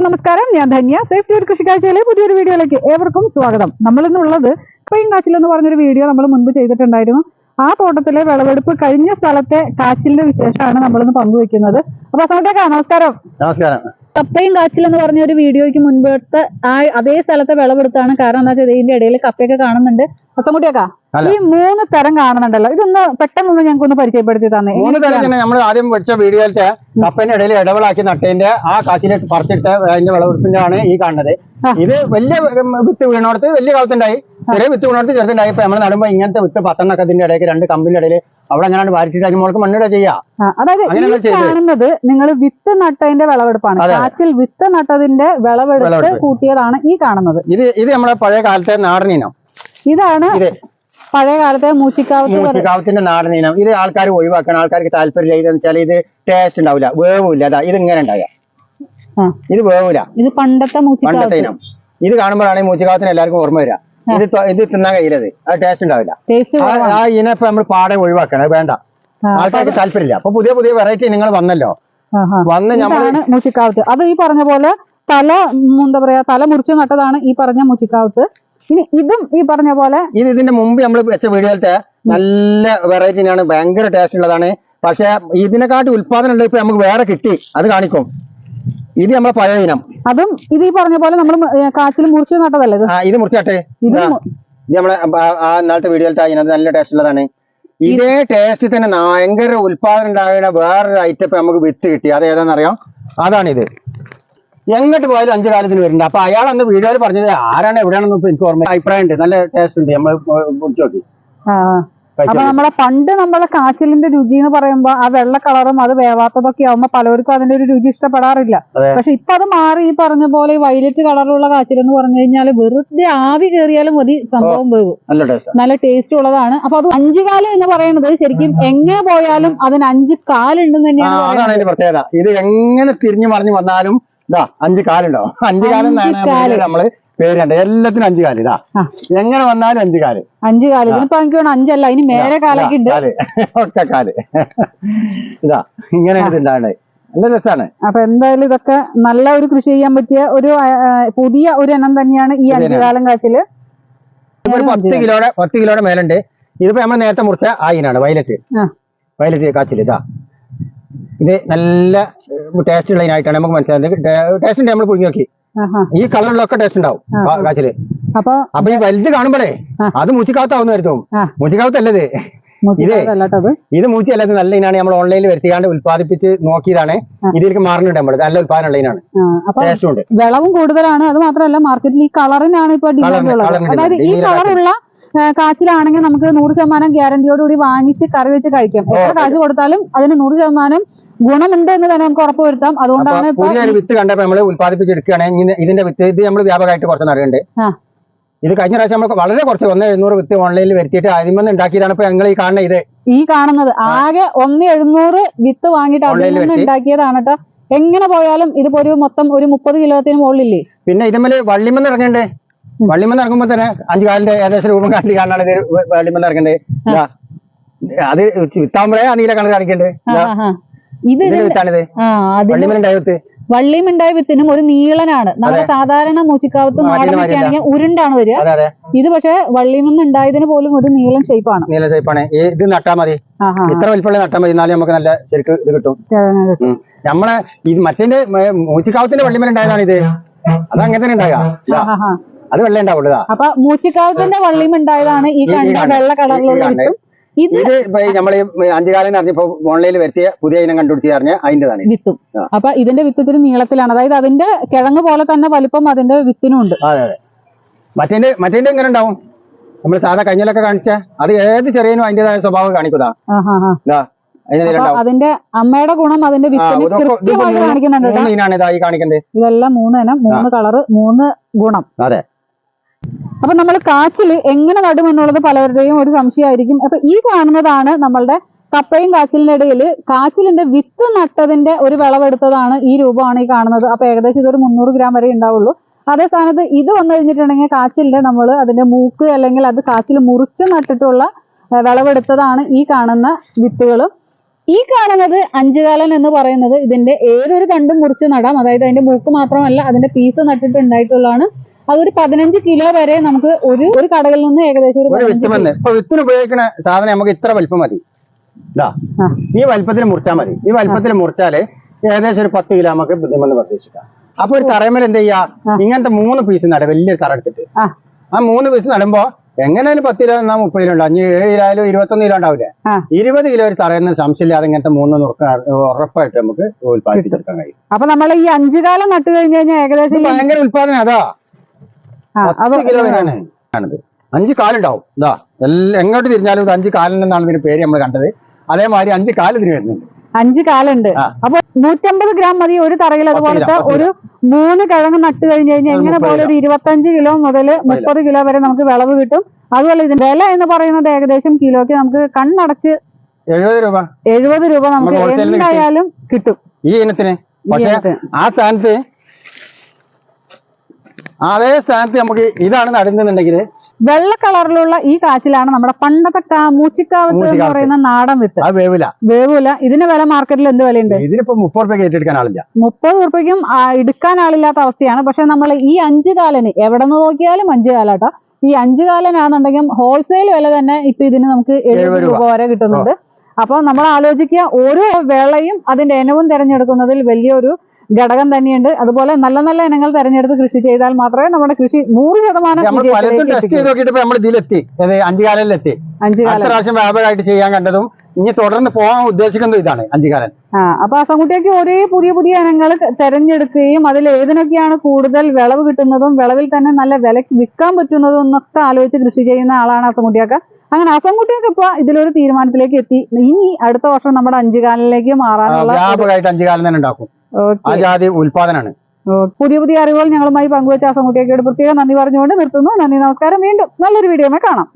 എല്ലാവർക്കും നമസ്കാരം. ഞാൻ ധന്യ. സേഫ്റ്റി ഒരു കൃഷിക്കാഴ്ചയിലെ പുതിയൊരു വീഡിയോയിലേക്ക് ഏവർക്കും സ്വാഗതം. നമ്മൾ ഇന്നുള്ളത് പെയിൻ കാച്ചിൽ എന്ന് പറഞ്ഞൊരു വീഡിയോ നമ്മൾ മുൻപ് ചെയ്തിട്ടുണ്ടായിരുന്നു. ആ തോട്ടത്തിലെ വിളവെടുപ്പ് കഴിഞ്ഞ സ്ഥലത്തെ കാച്ചിലിന്റെ വിശേഷമാണ് നമ്മളിന്ന് പങ്കുവെക്കുന്നത്. അപ്പൊ അസമത്തേക്കാ നമസ്കാരം. നമസ്കാരം. കപ്പയും കാച്ചിൽ എന്ന് പറഞ്ഞ ഒരു വീഡിയോയ്ക്ക് മുൻപത്തെ ആ അതേ സ്ഥലത്തെ വിളവെടുത്താണ്. കാരണം എന്താ വെച്ചാൽ ഇതിന്റെ ഇടയിൽ കപ്പയൊക്കെ കാണുന്നുണ്ട്. അല്ല. ഈ മൂന്ന് തരം കാണുന്നുണ്ടല്ലോ. ഇതൊന്ന് പെട്ടെന്നൊന്ന് ഞങ്ങൾക്ക് ഒന്ന് പരിചയപ്പെടുത്തി തന്നെ. മൂന്ന് തരം തന്നെ നമ്മൾ ആദ്യം വെച്ച വീഡിയോയിലത്തെ കപ്പന്റെ ഇടയിൽ ഇടവളാക്കി നട്ടതിന്റെ ആ കാച്ചിലേക്ക് പറിച്ചിട്ട് അതിന്റെ വിളവെടുപ്പിന്റെ ആണ് ഈ കാണുന്നത്. ഇത് വലിയ വിത്ത് വീണോടത്ത് വലിയ കാലത്തുണ്ടായി. ചെറിയ വിത്ത് വീണോടത്ത് ചെറുതുണ്ടായി. ഇപ്പൊ നമ്മൾ നടുമ്പോ ഇങ്ങനത്തെ വിത്ത് പത്തെണ്ണൊക്കെ ഇതിന്റെ ഇടയ്ക്ക് രണ്ട് കമ്പിന്റെ ഇടയിൽ അവിടെ അങ്ങനെയാണ് വാരിച്ചിട്ട് അതിന് മണ്ണിട ചെയ്യാ. അതായത്. കാണുന്നത് നിങ്ങൾ വിത്ത് നട്ടതിന്റെ വിളവെടുപ്പാണ്. കാച്ചിൽ വിത്ത് നട്ടതിന്റെ വിളവെടുപ്പ്. കൂട്ടിയതാണ് ഈ കാണുന്നത്. ഇത് ഇത് നമ്മളെ പഴയ കാലത്തെ നാടൻ ഇനം ഇതാണ് പഴയകാലത്തെ പഴയ കാലത്തെ മൂച്ചിക്കാവത്ത് മൂച്ചിക്കാവത്തിന്റെ നാടൻ ഇനം. ഇത് ആൾക്കാർ ഒഴിവാക്കണം. ആൾക്കാർക്ക് താല്പര്യമില്ല ഇതെന്ന് വെച്ചാൽ ഇത് ടേസ്റ്റ് ഉണ്ടാവില്ല. വേവില്ല. അതാ ഇത് ഇങ്ങനെ ഉണ്ടാവുക. ഇത് വേവില്ല ഇത് പണ്ടത്തെ പണ്ടത്തെ ഇനം. ഇത് കാണുമ്പോഴാണ് മൂച്ചിക്കാവത്തിന് എല്ലാവർക്കും ഓർമ്മ വരിക. ഇത് ഇത് തിന്നാൻ കഴിയില്ലത് അത് ടേസ്റ്റ് ഉണ്ടാവില്ല. ആ- ഇനം ഇപ്പൊ നമ്മൾ പാടെ ഒഴിവാക്കണം. വേണ്ട. ആൾക്കാർക്ക് താല്പര്യമില്ല അപ്പൊ പുതിയ പുതിയ വെറൈറ്റി നിങ്ങൾ വന്നല്ലോ. വന്ന് ഇതാണ് മൂച്ചിക്കാവത്ത്. അത് ഈ പറഞ്ഞ പോലെ തല എന്താ പറയാ തല മുറിച്ച് നട്ടതാണ് ഈ പറഞ്ഞ മൂച്ചിക്കാവത്ത്. ഇനി ഇതും ഈ പറഞ്ഞ പോലെ ഇത് ഇതിന്റെ മുമ്പ് നമ്മൾ വെച്ച വീഡിയോയിലത്തെ നല്ല വെറൈറ്റിനാണ് ഭയങ്കര ടേസ്റ്റ് ഉള്ളതാണ്. പക്ഷെ ഇതിനെക്കാട്ടി ഉത്പാദനം ഉള്ളത് ഇപ്പൊ നമുക്ക് വേറെ കിട്ടി. അത് കാണിക്കും. ഇത് നമ്മളെ പഴയ ഇനം. അതും ഇത് ഈ പറഞ്ഞ പോലെ നമ്മൾ കാച്ചിൽ മുറിച്ച് നട്ടതല്ലേ ഇത്? ഇത് മുറിച്ചാട്ടെ ഇത് നമ്മളെ ആ- നാളത്തെ വീഡിയോയിലത്തെ നല്ല ടേസ്റ്റ് ഉള്ളതാണ്. ഇതേ ടേസ്റ്റ് തന്നെ ഭയങ്കര ഉത്പാദനം ഉണ്ടാകുന്ന വേറൊരു ഐറ്റം നമുക്ക് വിത്ത് കിട്ടി. അത് ഏതാണെന്നറിയാം? അതാണിത്. എങ്ങോട്ട് പോയാലും അഞ്ചു കാലത്തിന് വരുന്നുണ്ട് അപ്പൊ അയാൾ അന്ന് വീഡിയോയിൽ പറഞ്ഞത് ആരാണ് എവിടെയാണെന്ന് ഇപ്പൊ എനിക്ക് ഓർമ്മ അഭിപ്രായം ഉണ്ട് നല്ല ടേസ്റ്റ് ഉണ്ട്. നമ്മൾ കുടിച്ചു നോക്കി. അപ്പൊ നമ്മളെ പണ്ട് നമ്മളെ കാച്ചിലിന്റെ രുചി എന്ന് പറയുമ്പോ ആ വെള്ള കളറും അത് വേവാത്തതൊക്കെ ആവുമ്പോ പലർക്കും അതിന്റെ ഒരു രുചി ഇഷ്ടപ്പെടാറില്ല. പക്ഷെ ഇപ്പൊ അത് മാറി ഈ പറഞ്ഞ പോലെ ഈ വയലറ്റ് കളറുള്ള കാച്ചിൽ എന്ന് പറഞ്ഞു കഴിഞ്ഞാൽ വെറുതെ ആവി കയറിയാലും മതി സംഭവം വേവും. നല്ല ടേസ്റ്റ് ഉള്ളതാണ്. അപ്പൊ അത് അഞ്ചു കാലം എന്ന് പറയുന്നത് ശരിക്കും എങ്ങനെ പോയാലും അതിന് അഞ്ച് കാലുണ്ടെന്ന് തന്നെയാണ് ഇത് എങ്ങനെ തിരിഞ്ഞു മറിഞ്ഞു വന്നാലും ഇതാ അഞ്ച് കാലുണ്ടോ അഞ്ച് കാലം എന്നാണ്. നമ്മൾ പേരുണ്ട് എല്ലാത്തിനും അഞ്ചു കാൽ ഇതാ. എങ്ങനെ വന്നാലും അഞ്ചു കാൽ. അഞ്ചു കാൽ. ഇതിനിപ്പോ എനിക്ക് വേണം അഞ്ചല്ല ഇനി മേലെ കാലൊക്കെ ഉണ്ട്. ഒക്കെ കാൽ. ഇതാ ഇങ്ങനെ ഇത് ഉണ്ടാകണ്ടേ നല്ല രസാണ്. അപ്പൊ എന്തായാലും ഇതൊക്കെ നല്ല ഒരു കൃഷി ചെയ്യാൻ പറ്റിയ ഒരു പുതിയ ഒരു ഇനം തന്നെയാണ് ഈ അഞ്ചു. കാലം കാച്ചിൽ. പത്ത് കിലോയുടെ പത്ത് കിലോയുടെ മേലുണ്ട്. ഇതിപ്പോ നമ്മൾ നേരത്തെ മുറിച്ച ആ ഇനാണ് വയലറ്റ്. വയലറ്റ് കാച്ചിൽ ഇതാ ഇത് നല്ല ടേസ്റ്റ് ഉള്ള ഇനായിട്ടാണ് നമുക്ക് മനസ്സിലായത് ടേസ്റ്റ് ഉണ്ട് നമ്മൾ പുഴുങ്ങി നോക്കി. ഈ കളറിലൊക്കെ ടേസ്റ്റ് ഉണ്ടാവും കാച്ചിൽ. അപ്പൊ അപ്പൊ ഈ വലുത് കാണുമ്പോഴേ. അത് മുച്ചിക്കാത്താവുന്ന വരുത്തും മുച്ചിക്കാത്തല്ലത്. മൂച്ചിക്കാവത്തല്ലത് മൂച്ചിക്കാവത്തല്ലാട്ടത് ഇത് മൂച്ചി അല്ലാതെ നല്ല ഇനാണ് നമ്മൾ ഓൺലൈനിൽ വരുത്തിയാണ്ട് ഉത്പാദിപ്പിച്ച് നോക്കിയതാണ്. ഇതിലേക്ക് മാറുന്നുണ്ട് നമ്മൾ നല്ല ഉത്പാദനമുള്ള ഇനാണ്. ടേസ്റ്റും ഉണ്ട്. വിളവും കൂടുതലാണ്. അത് മാത്രമല്ല മാർക്കറ്റിൽ ഈ കളറിനാണ് ഇപ്പൊ ഡിമാൻഡ് ഉള്ളത്. അതായത് ഈ കളറുള്ള കാച്ചിലാണെങ്കിൽ നമുക്ക് നൂറ് ശതമാനം ഗ്യാരണ്ടിയോടുകൂടി വാങ്ങിച്ച് കറി വെച്ച് കഴിക്കാം. എത്ര കാശ് കൊടുത്താലും അതിന് നൂറ് ശതമാനം ഗുണമുണ്ട് എന്ന് തന്നെ നമുക്ക് ഉറപ്പ് വരുത്താം. അതുകൊണ്ടാണ് പുതിയ പുതിയൊരു വിത്ത് കണ്ടപ്പോ നമ്മൾ ഉത്പാദിപ്പിച്ചെടുക്കുകയാണ് ഇനി ഇതിന്റെ വിത്ത് ഇത് നമ്മൾ വ്യാപകമായിട്ട് കുറച്ച് നടക്കുന്നുണ്ട് ഇത് കഴിഞ്ഞ പ്രാവശ്യം നമ്മൾ വളരെ കുറച്ച് ഒന്ന് എഴുന്നൂറ് വിത്ത് ഓൺലൈനിൽ വരുത്തിയിട്ട് ആദ്യം വന്ന് ഉണ്ടാക്കിയതാണ് ഇപ്പൊ ഞങ്ങൾ ഈ കാണുന്ന ഇത്. ഈ കാണുന്നത് ആകെ ഒന്ന് എഴുന്നൂറ് വിത്ത് വാങ്ങിയിട്ട് വെച്ച്. ഉണ്ടാക്കിയതാണ് കേട്ടോ. എങ്ങനെ പോയാലും ഇതിപ്പോ ഒരു മൊത്തം ഒരു മുപ്പത് കിലോത്തിന് മുകളിലില്ലേ? പിന്നെ ഇതമ്മൽ വള്ളിമെന്ന് ഇറങ്ങണ്ടേ. വള്ളിമെന്ന് ഇറങ്ങുമ്പോ തന്നെ അഞ്ചു കാലിന്റെ ഏകദേശം രൂപം കാട്ടി കാണാണ് ഇത് വള്ളിമെന്ന് ഇറങ്ങണ്ടേ. അത് വിത്താമ്പ്രയാ ആ നീല കളർ കാണിക്കണ്ടേ. ഇതാ. വള്ളിയും അതിന് വള്ളിയുണ്ടായ വിത്തിനും ഒരു നീളനാണ്. നമ്മുടെ സാധാരണ മൂച്ചിക്കാവത്ത് നാടനൊക്കെ. ആണെങ്കിൽ ഉരുണ്ടാണ് വരിക. ഇത് പക്ഷെ വള്ളിമെന്ന് ഉണ്ടായതിന് പോലും ഒരു നീളം ഷേപ്പാണ് നീല ഷേപ്പാണ് ഇത് നട്ടാ മതി. ഇത്ര വലിപ്പമുള്ള നട്ടാ മതി. എന്നാലും നമുക്ക് നല്ല ശരിക്ക് ഇത് കിട്ടും. നമ്മളെ ഇത് മറ്റേ മൂച്ചിക്കാവത്തിന്റെ വള്ളിമല ഉണ്ടായതാണ് ഇത്. അത് അങ്ങനെ തന്നെ ഉണ്ടാകാം അത് വെള്ളം ഉണ്ടാവുള്ളൂ ഇതാ. അപ്പൊ മൂച്ചിക്കാവത്തിന്റെ വള്ളിയും ഉണ്ടായതാണ് ഈ കണ്ട വെള്ള കളറിലുള്ള ഇത് നമ്മൾ അഞ്ചു അറിഞ്ഞപ്പോ ഓൺലൈനിൽ വരുത്തിയ പുതിയ ഇനം കണ്ടുപിടിച്ച് അറിഞ്ഞ അതിന്റേതാണ് വിത്തും. അപ്പൊ ഇതിന്റെ വിത്ത് ഇത്തിരി നീളത്തിലാണ്. അതായത് അതിന്റെ കിഴങ്ങ് പോലെ തന്നെ വലിപ്പം അതിന്റെ വിത്തിനും ഉണ്ട് അതെ അതെ. മറ്റേന്റെ മറ്റേന്റെ എങ്ങനെ ഉണ്ടാവും? നമ്മൾ സാധാ കഞ്ഞിലൊക്കെ കാണിച്ച അത് ഏത് ചെറിയനും അതിന്റേതായ സ്വഭാവം കാണിക്കുന്നതാ അതിന്റെ അമ്മയുടെ ഗുണം അതിന്റെ കാണിക്കുന്നുണ്ട് കേട്ടോ. മൂന്ന് ഇനാണ് ഇതാ ഈ കാണിക്കുന്നത് ഇതെല്ലാം മൂന്ന് ഇനം മൂന്ന് കളറ് മൂന്ന് ഗുണം. അതെ. അപ്പൊ നമ്മൾ കാച്ചിൽ എങ്ങനെ നടും എന്നുള്ളത് പലരുടെയും ഒരു സംശയമായിരിക്കും. അപ്പൊ ഈ കാണുന്നതാണ് നമ്മളുടെ കപ്പയും കാച്ചിലിന്റെ ഇടയിൽ കാച്ചിലിന്റെ വിത്ത് നട്ടതിന്റെ ഒരു വിളവെടുത്തതാണ് ഈ രൂപമാണ് ഈ കാണുന്നത്. അപ്പൊ ഏകദേശം ഇതൊരു മുന്നൂറ് ഗ്രാം വരെ ഉണ്ടാവുള്ളൂ. അതേ സ്ഥാനത്ത് ഇത് വന്നു കഴിഞ്ഞിട്ടുണ്ടെങ്കിൽ കാച്ചിലിന്റെ നമ്മൾ അതിന്റെ മൂക്ക് അല്ലെങ്കിൽ അത് കാച്ചിൽ മുറിച്ച് നട്ടിട്ടുള്ള വിളവെടുത്തതാണ് ഈ കാണുന്ന വിത്തുകളും. ഈ കാണുന്നത് അഞ്ചുകാലൻ എന്ന് പറയുന്നത് ഇതിന്റെ ഏതൊരു കണ്ടും മുറിച്ച് നടാം. അതായത് അതിന്റെ മൂക്ക് മാത്രമല്ല അതിന്റെ പീസ് നട്ടിട്ട് ഉണ്ടായിട്ടുള്ളതാണ് അതൊരു പതിനഞ്ച് കിലോ വരെ നമുക്ക് ഒരു ഒരു കടകളിൽ നിന്ന് ഏകദേശം ഒരു ഇപ്പൊ വിത്തിന് ഉപയോഗിക്കുന്ന സാധനം നമുക്ക് ഇത്ര വലിപ്പം മതി. ഈ വലിപ്പത്തിൽ മുറിച്ചാൽ മതി. ഈ വലിപ്പത്തിൽ മുറിച്ചാൽ ഏകദേശം ഒരു പത്ത് കിലോ നമുക്ക് ബുദ്ധിമുട്ട് പ്രതീക്ഷിക്കാം. അപ്പൊ ഒരു തറയമേൽ എന്ത് ചെയ്യാ? ഇങ്ങനത്തെ മൂന്ന് പീസ് നട വലിയൊരു തറ എടുത്തിട്ട്. ആ. മൂന്ന് പീസ് നടുമ്പോ എങ്ങനെയാലും പത്ത് കിലോ എന്നാ മുപ്പത് കിലോ ഉണ്ടാവും? അഞ്ച് ഏഴ് കിലോ ഇരുപത്തൊന്ന് കിലോ ഉണ്ടാവില്ലേ? ഇരുപത് കിലോ ഒരു തറയുന്ന സംശയമില്ലാതെ ഇങ്ങനത്തെ മൂന്ന് നുറുക്ക ഉറപ്പായിട്ട് നമുക്ക് ഉത്പാദിപ്പിച്ചെടുക്കാൻ കഴിയും. അപ്പൊ നമ്മൾ ഈ അഞ്ചുകാലം നട്ടു കഴിഞ്ഞ് കഴിഞ്ഞാൽ ഏകദേശം ഭയങ്കര ഉത്പാദനം അത്. പത്ത് കിലോ ആണിത്. അഞ്ച് കാലുണ്ടാവും. ഇതാ എല്ലാം എങ്ങോട്ട് തിരിഞ്ഞാലും ഇത് അഞ്ച് കാലിൽ നിന്നാണ് ഇതിന് പേര് നമ്മൾ കണ്ടത്. അതേമാതിരി അഞ്ച് കാൽ ഇതിന് വരുന്നുണ്ട്. അഞ്ച് കാലുണ്ട്. അപ്പൊ നൂറ്റമ്പത് ഗ്രാം മതി ഒരു തറയിൽ. അതുപോലെ അതുപോലത്തെ ഒരു മൂന്ന് കിഴങ്ങ് നട്ട് കഴിഞ്ഞു കഴിഞ്ഞാൽ ഒരു എങ്ങനെ പോലെ ഒരു ഇരുപത്തഞ്ച് കിലോ മുതൽ മുപ്പത് കിലോ. വരെ നമുക്ക് വിളവ് കിട്ടും. അതുപോലെ ഇതിന്റെ വില എന്ന് പറയുന്നത് ഏകദേശം കിലോയ്ക്ക് നമുക്ക് കണ്ണടച്ച് എഴുപത് രൂപ. എഴുപത് രൂപ നമുക്ക്. എന്തായാലും കിട്ടും. ഈ ഇനത്തിന്. പക്ഷേ ഇനത്തിന്. ആ സ്ഥാനത്ത് അതേ സ്ഥാനത്ത് നമുക്ക് ഇതാണ് നടുന്നുണ്ടെങ്കിൽ വെള്ള കളറിലുള്ള ഈ കാച്ചിലാണ് നമ്മുടെ പണ്ടത്തെ മൂച്ചിക്കാവത്ത് എന്ന് പറയുന്ന നാടൻ വിത്ത്. അത് വേവില്ല വേവൂല. ഇതിന് വില മാർക്കറ്റിൽ എന്ത് വിലയുണ്ട്? ഇതിനിപ്പോ മുപ്പത് രൂപ ഏറ്റെടുക്കാൻ ആളില്ല. മുപ്പത് റുപ്യക്കും എടുക്കാൻ ആളില്ലാത്ത അവസ്ഥയാണ്. പക്ഷെ നമ്മൾ ഈ അഞ്ചു കാലന് എവിടെ നിന്ന് നോക്കിയാലും അഞ്ചു കാലാട്ടോ. ഈ അഞ്ചു കാലനാണെന്നുണ്ടെങ്കിൽ ഹോൾസെയിൽ വില തന്നെ ഇപ്പൊ ഇതിന് നമുക്ക് എഴുപത് എഴുപത് രൂപ. വരെ കിട്ടുന്നുണ്ട്. അപ്പൊ നമ്മൾ ആലോചിക്കുക ഓരോ വിളയും അതിന്റെ ഇനവും തിരഞ്ഞെടുക്കുന്നതിൽ വലിയൊരു ഘടകം തന്നെയുണ്ട്. അതുപോലെ നല്ല നല്ല ഇനങ്ങൾ തെരഞ്ഞെടുത്ത് കൃഷി ചെയ്താൽ മാത്രമേ നമ്മുടെ കൃഷി നൂറ് ശതമാനം നമ്മൾ പലതും ടെസ്റ്റ് ചെയ്ത് നോക്കിയിട്ട് നമ്മൾ ഇതിലെത്തി. അതെ അഞ്ചു കാലിലെത്തി അഞ്ച് അടുത്ത കാലം പ്രാവശ്യം വ്യാപകമായിട്ട് ചെയ്യാൻ കണ്ടതും ഇനി തുടർന്ന് പോകാൻ ഉദ്ദേശിക്കുന്നത് ഇതാണ് അഞ്ചുകാലൻ ആ അപ്പൊ അസംകുട്ടിയൊക്കെ ഒരേ പുതിയ പുതിയ ഇനങ്ങൾ തെരഞ്ഞെടുക്കുകയും അതിൽ ഏതിനൊക്കെയാണ് കൂടുതൽ വിളവ് കിട്ടുന്നതും വിളവിൽ തന്നെ നല്ല വിലക്ക് വിൽക്കാൻ പറ്റുന്നതും എന്നൊക്കെ ആലോചിച്ച് കൃഷി ചെയ്യുന്ന ആളാണ് അസംകുട്ടിയൊക്കെ അങ്ങനെ അസംകുട്ടിയൊക്കെ ഇപ്പൊ ഇതിലൊരു തീരുമാനത്തിലേക്ക് എത്തി. ഇനി അടുത്ത വർഷം നമ്മുടെ അഞ്ചുകാലിലേക്ക് മാറാനുള്ള വ്യാപകമായിട്ട് അഞ്ചുകാലം തന്നെ ഉണ്ടാക്കും. ആ ജാതി ഉൽപാദനമാണ് പുതിയ പുതിയ അറിവുകൾ ഞങ്ങളുമായി പങ്കുവെച്ച പങ്കുവച്ച അസംകുട്ടിയൊക്കെയോട് പ്രത്യേകം നന്ദി പറഞ്ഞുകൊണ്ട് നിർത്തുന്നു. നന്ദി നമസ്കാരം. വീണ്ടും നല്ലൊരു വീഡിയോ കാണാം.